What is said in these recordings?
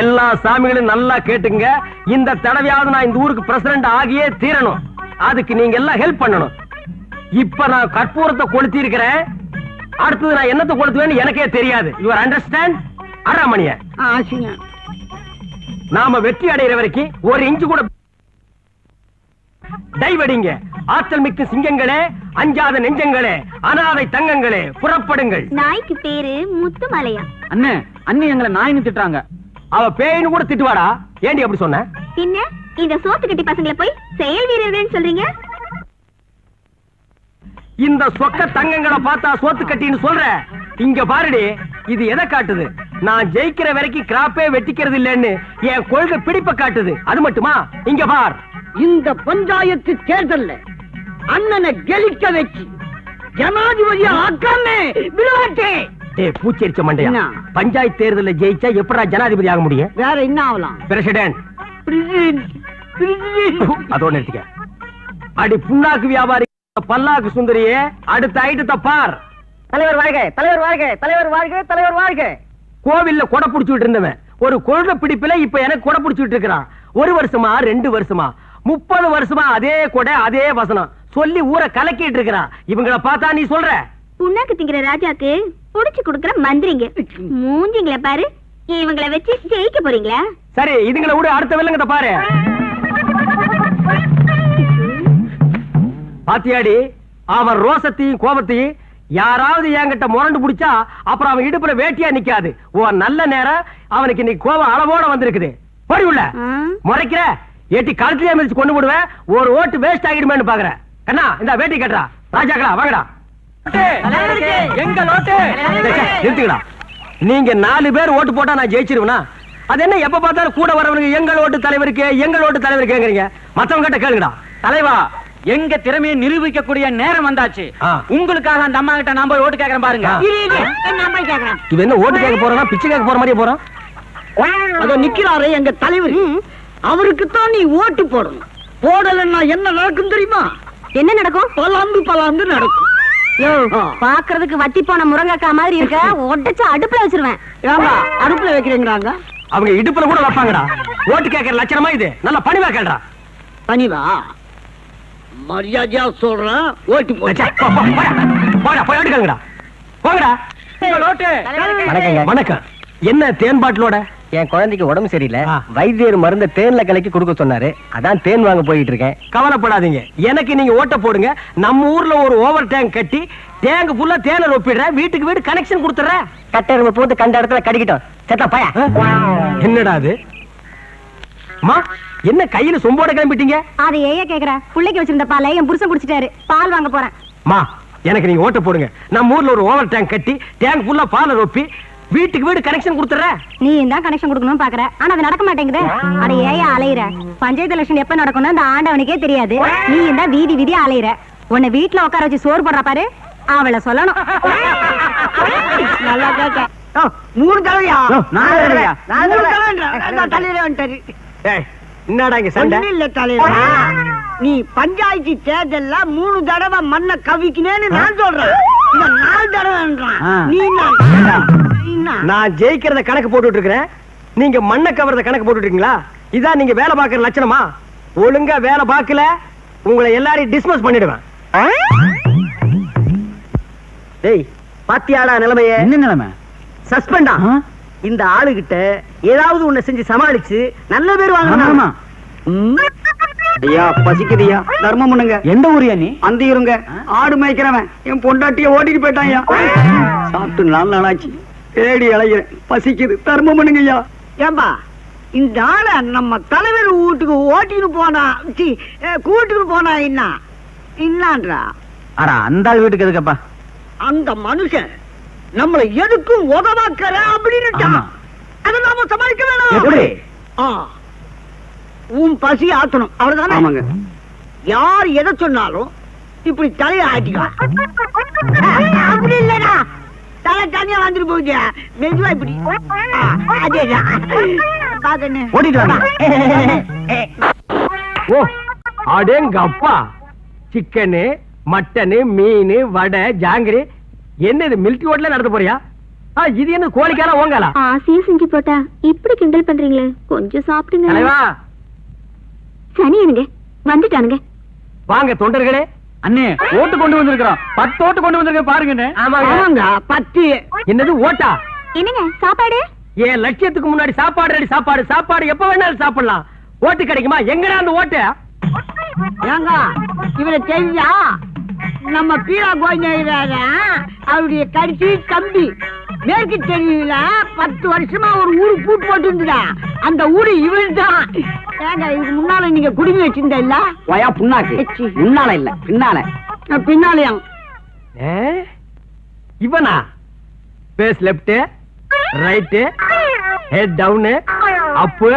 எல்லா சாமிகளும் நல்லா கேட்டுங்க இந்த தடவையாவது நான் இந்த ஊருக்கு பிரசிடண்ட் ஆகியே தீரணும். அதுக்கு நீங்க எல்லாம் ஹெல்ப் பண்ணணும். இப்ப நான் கற்பூரத்தை கொளுத்தி இருக்கிறேன் அடுத்தது நான் என்னத்தை கொளுத்துவேன்னு எனக்கே தெரியாது. யுவர் அண்டர்ஸ்டாண்ட் அறாமணிய நாம வெற்றி அடைகிற வரைக்கும் ஒரு இன்ச்சு கூட டைவடிங்க. ஆற்றல் மிக்க சிங்கங்களே அஞ்சாத நெஞ்சங்களே அனாதை தங்கங்களே புறப்படுங்கள். நாய்க்கு பேரு முத்துமலையா. அண்ணே அண்ணி எங்களை நாயின்னு திட்டுறாங்க. அவ பேயின்னு கூட திட்டுவாடா. ஏண்டி அப்படி சொன்ன? பின்ன இந்த சோத்து கட்டி பசங்களை போய் செயல் வீரர்கள்னு சொல்றீங்க? இந்த சொக்க தங்கங்களை பார்த்தா சோத்து கட்டின்னு சொல்ற. இங்க பாருடி இது எதை காட்டுது? நான் ஜெயிக்கிற வரைக்கும் கிராப்பே வெட்டிக்கிறது இல்லைன்னு என் கொள்கை பிடிப்ப காட்டுது. அது மட்டுமா? இங்க பார். இந்த பஞ்சாயத்து தேர்தல்ல அண்ணனை கெலிக்க வச்சு ஜனாதிபதி ஆக்காமே விளையாட்டே ஏ பூச்செரிச்ச மண்டையா? பஞ்சாயத்து தேர்தல்ல ஜெயிச்சா எப்படா ஜனாதிபதி ஆக முடியும்? வேற என்ன ஆகலாம் பிரசிடென்ட் அதோட நிறுத்திக்க. அடி புண்ணாக்கு வியாபாரி பல்லாக்கு சுந்தரியே அடுத்த ஐட்டத்தை பார். தலைவர் வாழ்க தலைவர் வாழ்க தலைவர் வாழ்க தலைவர் வாழ்க. கோவில்ல கொடை புடிச்சுட்டு இருந்தவன். ஒரு கொள்கை பிடிப்புல இப்ப எனக்கு கொடை புடிச்சுட்டு இருக்கிறான். ஒரு வருஷமா ரெண்டு வருஷமா. முப்பது வருஷமா அதே கொடை அதே வசனம். சொல்லி ஊரை கலக்கிட்டு இருக்கிறான். இவங்கள பார்த்தா நீ சொல்ற? புண்ணாக்கு திங்கிற ராஜாக்கு புடிச்சு கொடுக்கற மந்திரிங்க. மூஞ்சிங்கள பாரு. இவங்கள வச்சு ஜெயிக்க போறீங்களா? சரி இதுங்களை விட அடுத்த வில்லங்கத்தை பாரு. பாத்தியாடி அவன் ரோசத்தையும் கோபத்தையும் யாராவது என்கிட்ட முரண்டு பிடிச்சா அப்புறம் அவன் இடுப்புல வேட்டியா நிக்காது. உன் நல்ல நேரம் அவனுக்கு இன்னைக்கு கோபம் அளவோட வந்திருக்குது. போடி உள்ள? முறைக்கிற. ஏட்டி கழுத்திலே மிதிச்சு கொண்டு விடுவேன் ஒரு ஓட்டு வேஸ்ட் ஆகிடுமேன்னு பாக்குறேன். கண்ணா இந்த வேட்டி கட்டுறா. ராஜாக்களா வாங்கடா. எங்க ஓட்டு. நிறுத்துக்கடா. நீங்க நாலு பேர் ஓட்டு போட்டா நான் ஜெயிச்சிருவேனா? அது என்ன எப்ப பார்த்தாலும் கூட வரவனுக்கு எங்கள் ஓட்டு தலைவருக்கு எங்கள் ஓட்டு தலைவர் கேக்குறீங்க மத்தவங்க கிட்ட கேளுங்கடா. தலைவா எங்க திறமையை நிரூபிக்கக்கூடிய நேரம் வந்தாச்சு. உங்களுக்காக அந்த அம்மா கிட்ட நான் போய் ஓட்டு கேக்குறேன் பாருங்க. இவன் என்ன ஓட்டு கேட்க போறானா? பிச்சை கேட்க போற மாதிரியே போறான்? அதோ நிக்கிறாரே எங்க தலைவர். அவருக்கு தான் நீ ஓட்டு போடணும். போடலன்னா என்ன நடக்கும் தெரியுமா? என்ன நடக்கும்? பலாந்து பலாந்து நடக்கும். பாக்குறதுக்கு வத்தி போன முருங்கக்கா மாதிரி இருக்க உடைச்சு அடுப்புல வச்சிருவேன். அடுப்புல வைக்கிறீங்களாங்க அவங்க இடுப்புல கூட வைப்பாங்கடா. ஓட்டு கேட்கற லட்சணமா இது? நல்லா பணிவா கேள்றா. பணிவா? மரியாதையா சொல்றேன் ஓட்டு ச்சே, போட. போய் ஓட்டு கேளுங்கடா. போங்கடா. வணக்கங்க. வணக்கம் என்ன தேன் பாட்டிலோட? என் குழந்தைக்கு உடம்பு சரியில்லை. வைத்தியர் மருந்த தேன்ல கலக்கி கொடுக்க சொன்னாரு. அதான் தேன் வாங்க போயிட்டு இருக்கேன். கவலைப்படாதீங்க. எனக்கு நீங்க ஓட்ட போடுங்க. நம்ம ஊர்ல ஒரு ஓவர் டேங்க் கட்டி டேங்க் ஃபுல்லா தேனை ஒப்பிடுறேன் வீட்டுக்கு வீடு கனெக்ஷன் கொடுத்துறேன் கட்டெரும்பு பூந்து கண்ட இடத்துல கடிக்கிட்டோம். செத்தா பயா என்னடா அது? அம்மா என்ன கையில சொம்போட கிளம்பிட்டீங்க? அதை ஏய கேக்குற? புள்ளைக்கு வச்சிருந்த பாலை என் புருஷன் குடிச்சிட்டாரு. பால் வாங்க போறேன். மா எனக்கு நீங்க ஓட்ட போடுங்க. நம்ம ஊர்ல ஒரு ஓவர் டேங்க் கட்டி டேங்க் ஃபுல்லா பாலை ரொப்பி வீட்டுக்கு வீடு கனெக்ஷன் கொடுத்துறேன் நீ தான் கனெக்ஷன் கொடுக்கணும்னு பாக்குற? ஆனா அது நடக்க மாட்டேங்குது. அட ஏயா அலையிற. பஞ்சாயத்து எலெக்ஷன் எப்ப நடக்கணும் அந்த ஆண்டவனுக்கே தெரியாது. நீ தான் வீதி வீதியா அலையிற? உன்னை வீட்டுல உட்கார வச்சு சோறு போடுறா பாரு. அவளை சொல்லணும். நல்லா கேட்ட மூணு தடவையா? நாலு தடவையா? நாலு தடவை. தலையில வந்துட்டாரு ஏய், என்னடா இங்க சண்டை? இல்ல தலைவர் நீ பஞ்சாயத்து தேர்தல்ல மூணு தடவை மண்ணை கவிக்கினேன்னு நான் சொல்றேன். இந்த நாலு தடவைன்றான் நீ? நான் ஜெயிக்கிறத கணக்கு போட்டுட்டு இருக்கிறேன் நீங்க மண்ணை கவர்றத கணக்கு போட்டுட்டு இருக்கீங்களா இதான் நீங்க வேலை பார்க்கற லட்சணமா? ஒழுங்கா வேலை பார்க்கல உங்களை எல்லாரையும் டிஸ்மஸ் பண்ணிடுவேன். டேய் பாத்தியாடா நிலைமைய? என்ன நிலைமை? சஸ்பெண்டா இந்த ஆளுகிட்ட ஏதாவது ஒண்ணு செஞ்சு சமாளிச்சு நல்ல பேர் வாங்கணும் ஐயா பசிக்குதுயா தர்மம் பண்ணுங்க. எந்த ஊரியா நீ? அந்த இருங்க ஆடு மேய்க்கிறவன். என் பொண்டாட்டிய ஓட்டிட்டு போயிட்டான் ஐயா சாப்பிட்டு நாலு நாளாச்சு தேடி அலைகிறேன் பசிக்குது. தர்மம் பண்ணுங்க ஐயா ஏம்பா இந்த ஆள நம்ம தலைவர் வீட்டுக்கு ஓட்டிட்டு போனா கூட்டிட்டு போனா என்ன? இன்னான்றா? அடா அந்த ஆள் வீட்டுக்கு எதுக்கப்பா? அந்த மனுஷன் நம்மள எதுக்கும் உதவாக்கற அப்படின்னு. அதை நாம சமாளிக்க வேணாம். உன் பசி ஆத்தணும். அவ்வளவுதானே ஆமாங்க. யார் எதை சொன்னாலும் இப்படி தலைய ஆட்டிக்கலாம் அப்படி இல்லடா. தலை தனியா வந்துட்டு போகுது. மெதுவா இப்படி. ஆ, அதேதான் பாக்கண்ணு ஓட்டிட்டு வாங்க. ஓ அடேங்க அப்பா சிக்கனு மட்டனு மீன் வடை ஜாங்கிரி. என்ன இது மில்கி ஹோட்டல நடத்த போறியா இது என்ன கோழிக்கால ஓங்காலா ஆசையா செஞ்சு போட்டா இப்படி கிண்டல் பண்றீங்களே? கொஞ்சம் சாப்பிடுங்க. சனி வந்துட்டானுங்க. வாங்க தொண்டர்களே. அண்ணே ஓட்டு கொண்டு வந்திருக்கிறோம். பத்து ஓட்டு கொண்டு வந்திருக்க பாருங்க ஆமாங்க. பத்து. என்னது ஓட்டா? என்னங்க சாப்பாடு? என் லட்சியத்துக்கு முன்னாடி சாப்பாடு ரெடி சாப்பாடு சாப்பாடு எப்ப வேணாலும் சாப்பிடலாம். ஓட்டு கிடைக்குமா? எங்கடா அந்த ஓட்டு? ஏங்க இவரை தெரிஞ்சா? நம்ம பீரா கோவிந்தராஜ அவருடைய கடைசி தம்பி. மேற்கு தெருவில் பத்து வருஷமா ஒரு ஊரு பூட்டு போட்டு இருந்ததா அந்த ஊரு இவன் தான் ஏங்க இதுக்கு முன்னால நீங்க குடுமி வச்சிருந்த இல்ல? வயா புண்ணாக்கு. முன்னால இல்ல பின்னால. பின்னாலயும் ஏ? இவனா? Face left right head down அப்பு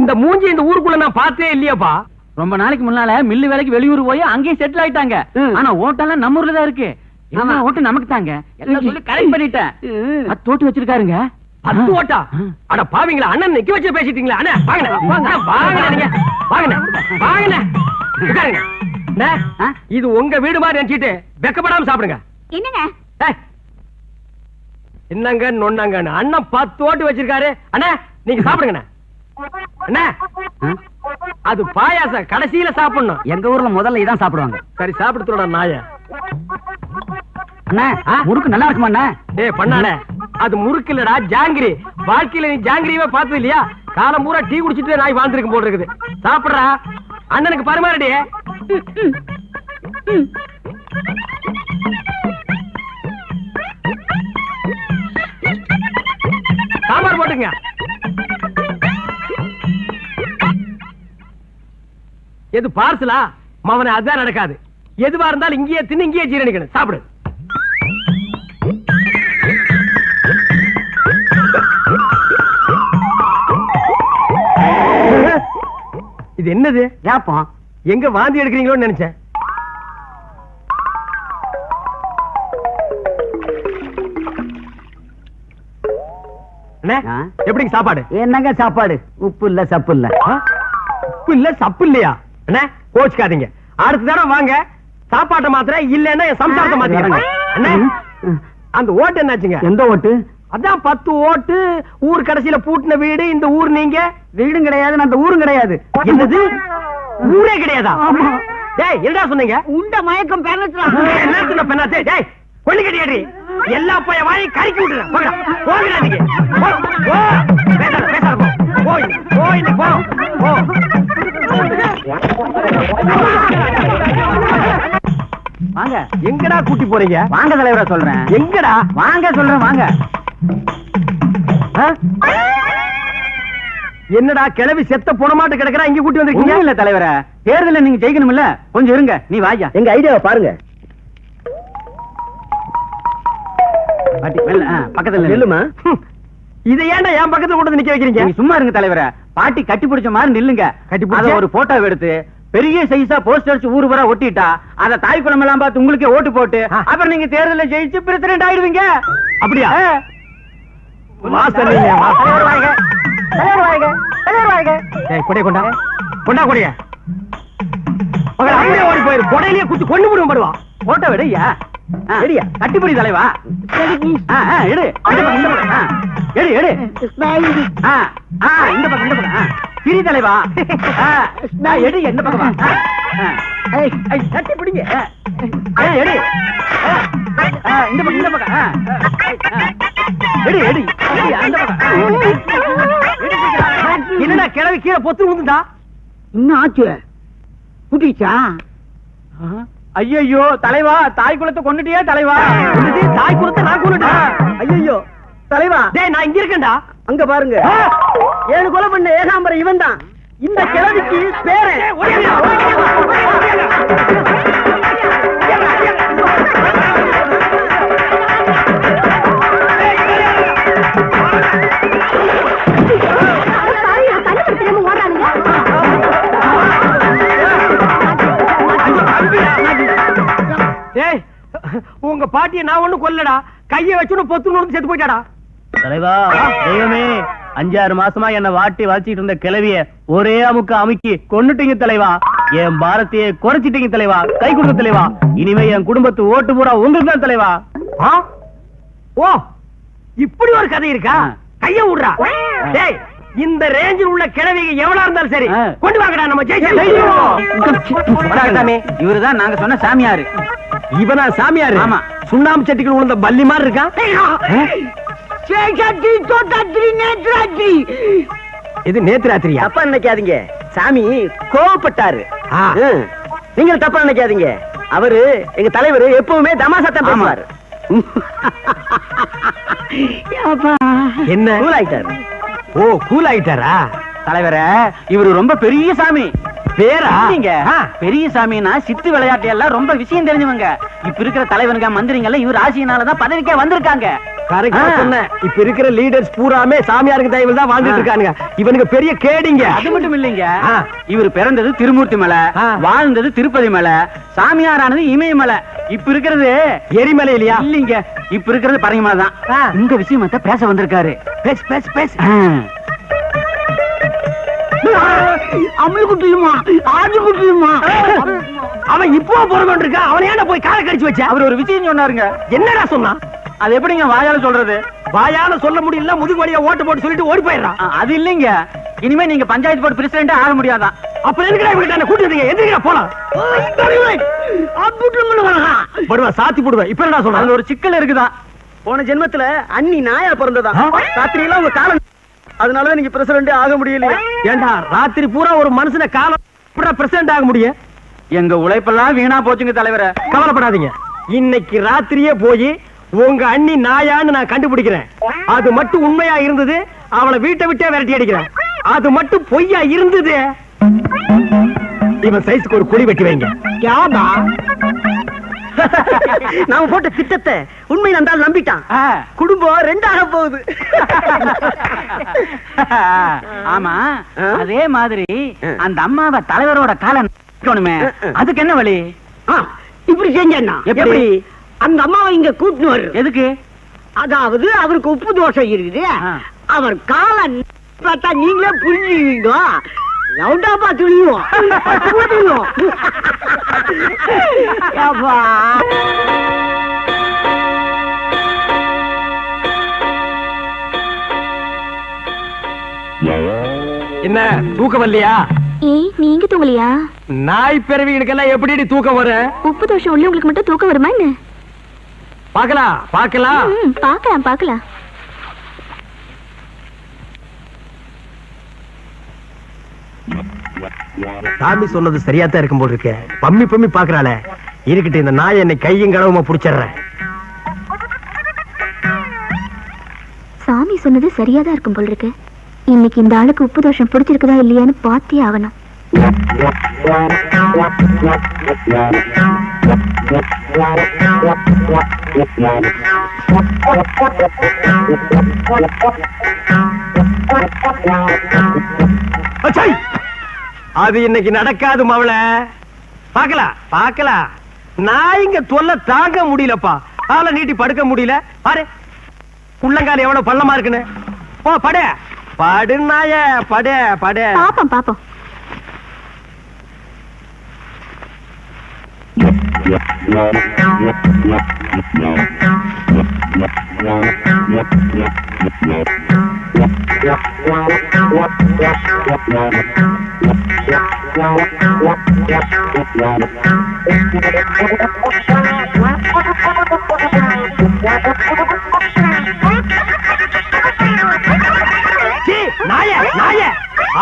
இந்த மூஞ்சி இந்த ஊருக்குள்ள நான் பார்த்தே இல்லையாப்பா. ரொம்ப நாளைக்கு முன்னால மில்லு வேலைக்கு வெளியூர் போய் அங்கேயே செட்டில் ஆயிட்டாங்க. ஆனா ஓட்டெல்லாம் நம்ம ஊர்ல தான் இருக்கு. ஓட்டு நமக்கு தாங்க எல்லாம் சொல்லி கரெக்ட் பண்ணிட்டேன். பத்து ஓட்டு வச்சிருக்காருங்க. பத்து ஓட்டா அட பாவீங்களா அண்ணன் நிக்க வச்சு பேசிட்டீங்களா அண்ணா வாங்க வாங்கண்ணே நீங்க வாங்கண்ணே வாங்கண்ணே உட்காருங்க? இது உங்க வீடு மாதிரி நினைச்சிட்டு வெக்கப்படாம சாப்பிடுங்க. என்னங்க? என்னங்க நொன்னாங்கன்னு அண்ணன் பத்து ஓட்டு வச்சிருக்காரு. அண்ணா நீங்க சாப்பிடுங்கண்ணே. அண்ணா அது பாயாசம் கடைசியில சாப்பிடணும். எங்க ஊர்ல முதல்ல இதான் சாப்பிடுவாங்க. சரி சாப்பிடுறோட நாய. அண்ணா? முறுக்கு நல்லா இருக்குமா டேய் பண்ணானே. அது முறுக்கு இல்லடா ஜாங்கிரி. வாழ்க்கையில நீ ஜாங்கிரியவே பார்த்தது இல்லையா? காலம் பூரா டீ குடிச்சிட்டு நாய் வாழ்ந்துருக்கும் போல இருக்குது. சாப்பிடுறா? அண்ணனுக்கு பரிமாறடி. சாம்பார் போட்டுங்க. எது பார்சலா? மவனை அதான் நடக்காது. எதுவா இருந்தாலும் இங்கேயே தின்னு இங்கேயே ஜீரணிக்கணும். சாப்பிடு. இது என்னது? ஏப்பம் எங்க வாந்தி எடுக்கிறீங்களோன்னு நினைச்சேன்? எப்படிங்க சாப்பாடு? என்னங்க சாப்பாடு? உப்பு இல்ல சப்பு இல்ல? உப்பு இல்ல சப்பு இல்லையா அண்ணே கோச்சுக்காதீங்க. அடுத்த தடவை வாங்க. சாப்பாட்டை மாத்திர இல்லன்னா என் சம்சாரத்தை மாத்திக்கிறேன். அந்த ஓட்டு என்னாச்சுங்க? எந்த ஓட்டு? அதான் பத்து ஓட்டு ஊர் கடைசியில பூட்டின வீடு இந்த ஊர் நீங்க? வீடும் கிடையாது அந்த ஊரும் கிடையாது. என்னது? ஊரே கிடையாதா? டேய் என்னடா சொன்னீங்க? உண்ட மயக்கம் பெறலாம் என்ன சின்ன பெண்ணா டேய் டேய் கொள்ளி கட்டியாடி எல்லா பைய வாயை கறிக்கி விட்டுறேன் போங்கடா. போங்கடா நீங்க போ போ. பேசாத பேசாத போ. போ இங்க, போ இங்க, போ. போ. வாங்க. எங்கடா கூட்டி போறீங்க? வாங்க தலைவரா சொல்றேன். எங்கடா? வாங்க சொல்றேன் வாங்க? என்னடா கிளவி செத்த போனமாட்டு கிடக்குறா? இங்க கூட்டி வந்திருக்கீங்க. இல்ல தலைவர. தேர்தல நீங்க ஜெயிக்கணும்ல கொஞ்சம் இருங்க. நீ வாயா. எங்க ஐடியாவை பாருங்க. பக்கத்துல நில்லு. நில்லுமா? இதை ஏன்டா என் பக்கத்துல கொண்டு நிக்க வைக்கிறீங்க? சும்மா இருங்க தலைவர. பாட்டி கட்டி பிடிச்ச மாதிரி நில்லுங்க. கட்டி பிடிச்ச? ஒரு போட்டோ எடுத்து பெரிய சைஸா போஸ்டர் அடிச்சு ஊரு ஒட்டிட்டா அத தாய் குளம் எல்லாம் பார்த்து உங்களுக்கே ஓட்டு போட்டு. அப்புறம் நீங்க தேர்தல ஜெயிச்சு பிரசிடென்ட் ஆயிடுவீங்க. அப்படியா? போட்டோ எடுயா எடியா கட்டிப்பிடி தலைவா. எடு. எடு எடு. இந்த பக்கம் இந்த பக்கம். சிரி தலைவா. ஆ, எடு இந்த பக்கம் கட்டி பிடிங்க எடு. இந்த பக்கம் இந்த பக்கம். என்னடா கிழவி கீழே பொத்து விழுந்துட்டா? இன்னும் ஆச்சு குட்டிச்சா ஐயையோ தலைவா தாய் குலத்தை கொண்டுட்டியே தலைவா? தாய் கொடுத்த நான் கொண்டுட்டேன் ஐயோ தலைவா. டேய் நான் இங்க இருக்கேன்டா. அங்க பாருங்க. ஏழு கொலை பண்ண ஏகாம்பரம் இவன் தான் இந்த கிழவிக்கு பேரன் பாட்டிய நான் ஒண்ணும் கொல்லடா கைய வச்சுன்னு பொத்து நுழைஞ்சு செத்து போயிட்டாடா. தலைவா தெய்வமே அஞ்சாறு மாசமா என்ன வாட்டி வளர்ச்சிட்டு இருந்த கிளவிய ஒரே அமுக்க அமுக்கி கொன்னுட்டீங்க தலைவா. என் பாரத்தையே குறைச்சிட்டீங்க தலைவா. கை கொடுங்க தலைவா. இனிமே என் குடும்பத்து ஓட்டு பூரா உங்களுக்கு தான் தலைவா. ஆ? ஓ இப்படி ஒரு கதை இருக்கா. கைய விடுறா. டேய் இந்த ரேஞ்சில் உள்ள கிழவிங்க எவ்வளவு இருந்தாலும் சரி. கொண்டு வாங்கடா நம்ம ஜெயிச்சு இவருதான் நாங்க சொன்ன சாமியாரு. இவனா சாமியாரு? ஆமா. சுண்ணாம்பு சட்டிக்குள்ள உள்ள பல்லி மாதிரி இருக்கான் இது நேத்து ராத்திரியா? தப்பா நினைக்காதீங்க. சாமி கோவப்பட்டாரு. நீங்க தப்பா நினைக்காதீங்க. அவரு எங்க தலைவர் எப்பவுமே தமாசத்தான் ஆமா. பேசுவாரு. என்ன? கூல் ஆயிட்டாரு. ஓ கூல் ஆயிட்டாரா? தலைவரே இவரு ரொம்ப பெரிய சாமி. பேரா. ஆ. பெரிய சாமினா சித்து விளையாட்டு எல்லாம் ரொம்ப விஷயம் தெரிஞ்சவங்க. இப்ப இருக்கிற தலைவனுங்க மந்திரிங்க இவர் ஆசியினாலதான் பதவிக்கே வந்திருக்காங்க. இப்ப இருக்கிற லீடர்ஸ் பூராமே சாமியாருக்கு தயவில் தான் வாழ்ந்துட்டு. இருக்கானுங்க இவனுக்கு பெரிய கேடிங்க. அது மட்டும் இல்லைங்க. இவர் பிறந்தது திருமூர்த்தி மலை. வாழ்ந்தது திருப்பதி மலை சாமியாரானது இமயமலை இப்ப இருக்கிறது எரிமலை இல்லையா? இல்லைங்க. இப்ப இருக்கிறது பரங்கிமலை தான். இந்த விஷயமத்த பேச வந்திருக்காரு. பேசு பேசு பேசு. அமலு குட்டியுமா ஆஜு குட்டியுமா அவன் இப்போ பொறுமை இருக்கா அவன் ஏன்டா போய் காலை கடிச்சு வச்ச? அவர் ஒரு விஷயம் சொன்னாருங்க. என்னடா சொன்னான் அது எப்படிங்க வாயால சொல்றது? வாயால சொல்ல முடியல முதுகு வழியா ஓட்டு போட்டு சொல்லிட்டு ஓடி போயிடுறான் அது இல்லைங்க. இனிமே நீங்க பஞ்சாயத்து போர்டு பிரசிடென்ட் ஆக முடியாதான். அப்புறம் எதுக்குடா இவங்கிட்ட என்ன கூட்டி வந்தீங்க எதுக்குடா போலாம் படுவா சாத்தி போடுவேன் இப்ப அதுல சொல்றான் ஒரு சிக்கல் இருக்குதான். போன ஜென்மத்துல அண்ணி நாயா பிறந்ததா? ராத்திரி எல்லாம் உங்க காலம் அதனாலதான் நீங்க பிரசிடண்டே ஆக முடியலையா. ஏண்டா ராத்திரி பூரா ஒரு மனுஷன காலம் பிரசிடண்ட் ஆக முடியும்? எங்க உழைப்பெல்லாம் வீணா போச்சுங்க தலைவரை. கவலைப்படாதீங்க. இன்னைக்கு ராத்திரியே போய் உங்க அண்ணி நாயான்னு நான் கண்டுபிடிக்கிறேன். அது மட்டும் உண்மையா இருந்தது அவளை வீட்டை விட்டே விரட்டி அடிக்கிறேன். அது மட்டும் பொய்யா இருந்தது. இவன் சைஸ்க்கு ஒரு குழி வெட்டி வைங்க. யாதா நாம போட்ட திட்டத்தை உண்மையில் அந்த ஆள் நம்பிட்டான் குடும்பம் ரெண்டாக போகுது. ஆமா? அதே மாதிரி. அந்த அம்மாவை தலைவரோட காலை நிக்கணுமே. அதுக்கு என்ன வழி? இப்படி செஞ்சேன்னா? எப்படி? அந்த அம்மாவை இங்க கூட்டினு வர்ற எதுக்கு? அதாவது அவருக்கு உப்பு தோஷம் இருக்குது. அவர் கால பார்த்தா நீங்களே புரிஞ்சுவீங்க லவுண்டாப்பா துணியும். அப்பா. என்ன தூக்கம் வரலையா? ஏய் நீங்க தூங்கலையா? நாய் பிறவிகளுக்கெல்லாம் எப்படி தூக்கம் வரும்? உப்பு தோஷம் உள்ள உங்களுக்கு மட்டும் தூக்கம் வருமா என்ன? பாக்கலாம் பாக்கலாம் பார்க்கலாம் பார்க்கலாம். சாமி சொன்னது சரியா தான் இருக்கும் போல் இருக்கு. பம்மி பம்மி பாக்குறாளே இருக்கட்டும் இந்த நாய் என்னை கையும் கடவுமா புடிச்சிடுறேன். சாமி சொன்னது சரியாதான் இருக்கும் போல் இருக்கு. இன்னைக்கு இந்த ஆளுக்கு உப்பு தோஷம் பிடிச்சிருக்குதா இல்லையான்னு பார்த்தே ஆகணும்! அது இன்னைக்கு நடக்காது மவள. பாக்கலாம் பாக்கலாம் நாய்ங்க தொல்ல தாங்க முடியலப்பா. ஆள நீட்டி படுக்க முடியல. பாரு. உள்ளங்கால எவ்வளவு பள்ளமா இருக்குன்னு. ஓ பட. படு நாய. பட படு. பாப்போம் பாப்போம் சீ, நாய நாய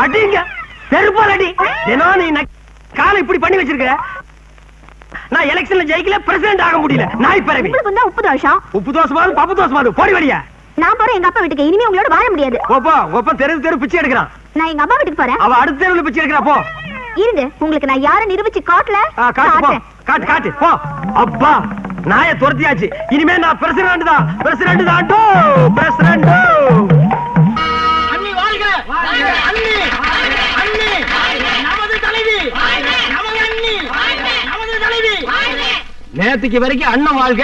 அடிங்க. செருப்பால் அடி. தினம் நீ காலை இப்படி பண்ணி வச்சிருக்க நான் எலெக்ஷன்ல ஜெயிக்கல பிரசிடென்ட் ஆக முடியல. நாய் பிறவி உங்களுக்கு தான் உப்பு தோஷம் உப்பு தோசமாவது பப்பு தோசமாவது போடி வழியா நான் போறேன் எங்க அப்பா வீட்டுக்கு. இனிமே உங்களோட வாழ முடியாது. ஒப்பா ஒப்ப தெரு தெரு பிச்சை எடுக்கிறான். நான் எங்க அம்மா வீட்டுக்கு போறேன். அவ அடுத்த தெருவுல பிச்சை எடுக்கிறா போ. இருங்க உங்களுக்கு நான் யாரை நிரூபிச்சு காட்டல காட்டு. காட்டு காட்டு போ. அப்பா நாய துரத்தியாச்சு. இனிமே நான் பிரசிடண்ட் தான். பிரசிடண்ட் தான் டோ. பிரசிடண்ட் அண்ணி வாழ்க. அண்ணி. அண்ணி. நமது தலைவி நமது அண்ணி நமது தலைவி நேத்துக்கு வரைக்கும் அண்ணன் வாழ்க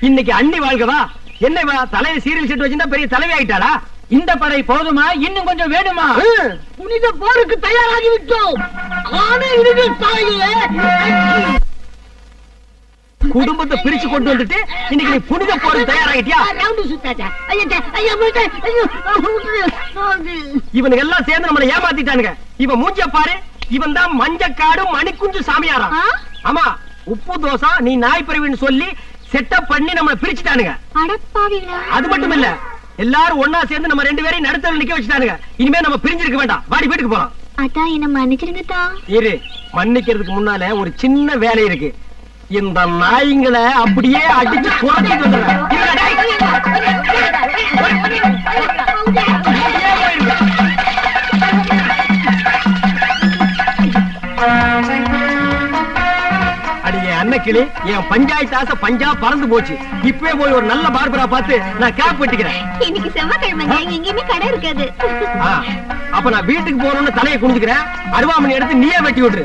இன்னைக்கு அண்ணி வாழ்கவா? என்ன இவ தலையில சீரியல் செட்டு வச்சிருந்தா பெரிய தலைவி ஆயிட்டாளா? இந்த படை போதுமா? இன்னும் கொஞ்சம் வேணுமா? புனித போருக்கு தயாராகி விட்டோம் குடும்பத்தை பிரிச்சு கொண்டு வந்துட்டு இன்னைக்கு நீ புனித போறது தயாராகிட்டியா. இவனுங்க எல்லாம் சேர்ந்து நம்மளை ஏமாத்திட்டானுங்க. இவன் மூஞ்ச பாரு இவன் தான் மஞ்சக்காடு மணிக்குஞ்சு சாமியாராம். ஆ? ஆமா உப்பு தோசா நீ நாய் பிறவின்னு சொல்லி செட்டப் பண்ணி நம்மள பிரிச்சுட்டானுங்க. அது மட்டும் இல்ல எல்லாரும் ஒன்னா சேர்ந்து நம்ம ரெண்டு பேரையும் நடுத்தல நிக்க வச்சுட்டானுங்க. இனிமே நம்ம பிரிஞ்சிருக்க வேண்டாம். வாடி வீட்டுக்கு போலாம். அதான் என்ன மன்னிச்சிருங்க தான் இரு மன்னிக்கிறதுக்கு முன்னால ஒரு சின்ன வேலை இருக்கு. இந்த நாய்ங்களை அப்படியே அடிச்சு குறைச்சிட்டு வந்துடுறேன். அடியே அன்னக்கிளி என் பஞ்சாயத்து ஆசை பஞ்சா பறந்து போச்சு. இப்பவே போய் ஒரு நல்ல பார்பரா பார்த்து நான் கேப் வெட்டிக்கிறேன் இன்னைக்கு எங்கேயுமே கடை இருக்காது. அப்ப நான் வீட்டுக்கு போறோம்னு தலையை குனிஞ்சுக்கிறேன். அருவாமணி எடுத்து நீயே வெட்டி விட்டுரு.